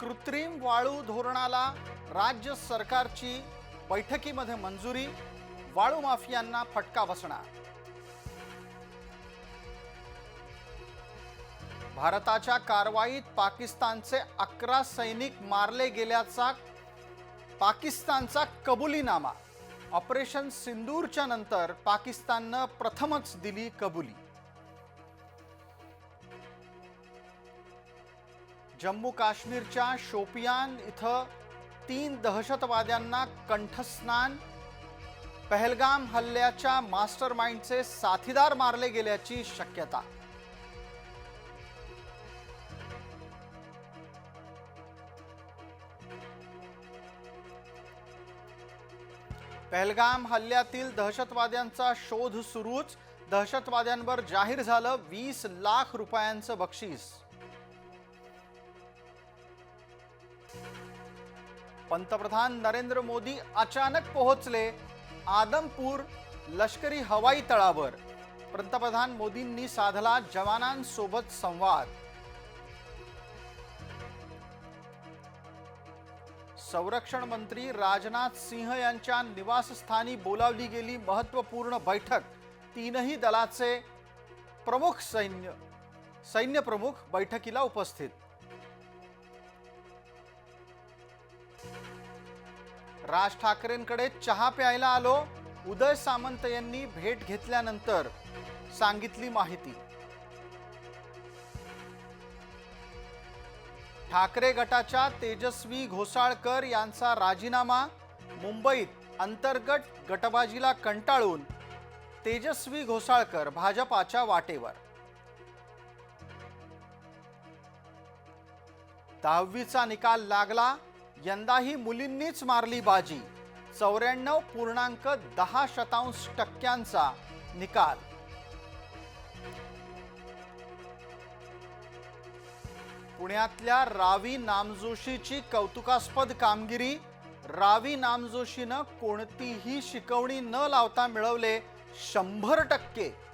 कृत्रिम वाळू धोरणाला राज्य सरकारची बैठकीमध्ये मंजुरी वाळू माफियांना फटका बसणार. भारताच्या कारवाईत पाकिस्तानचे अकरा सैनिक मारले गेल्याचा पाकिस्तानचा कबुलीनामा. ऑपरेशन सिंदूरच्या नंतर पाकिस्ताननं प्रथमच दिली कबुली. जम्मू काश्मीरच्या शोपियान इथं तीन दहशतवाद्यांना कंठस्नान पहलगाम हल्ल्याच्या मास्टर माइंडचे साथीदार मारले गेल्याची शक्यता. पहलगाम हल्ल्यातील दहशतवाद्यांचा शोध सुरूच. दहशतवाद्यांवर जाहीर झालं वीस लाख रुपयांचं बक्षीस. पंतप्रधान नरेंद्र मोदी अचानक पोहोचले आदमपूर लष्करी हवाई तळावर. पंतप्रधान मोदींनी साधला जवानांसोबत संवाद. संरक्षण मंत्री राजनाथ सिंह यांच्या निवासस्थानी बोलावली गेली महत्त्वपूर्ण बैठक. तीनही दलाचे प्रमुख सैन्य सैन्य प्रमुख बैठकीला उपस्थित राज ठाकरेंकडे चहा प्यायला आलो. उदय सामंत यांनी भेट घेतल्यानंतर सांगितली माहिती. ठाकरे गटाच्या तेजस्वी घोसाळकर यांचा राजीनामा मुंबईत अंतर्गत गटबाजीला कंटाळून तेजस्वी घोसाळकर भाजपाच्या वाटेवर. दहावीचा निकाल लागला. यंदाही मुलींनीच मारली बाजी. चौऱ्याण्णव पूर्णांक दहा शतांश टक्क्यांचा निकाल. पुण्यातल्या रावी नामजोशीची कौतुकास्पद कामगिरी रावी नामजोशीनं कोणतीही शिकवणी न लावता मिळवले शंभर टक्के.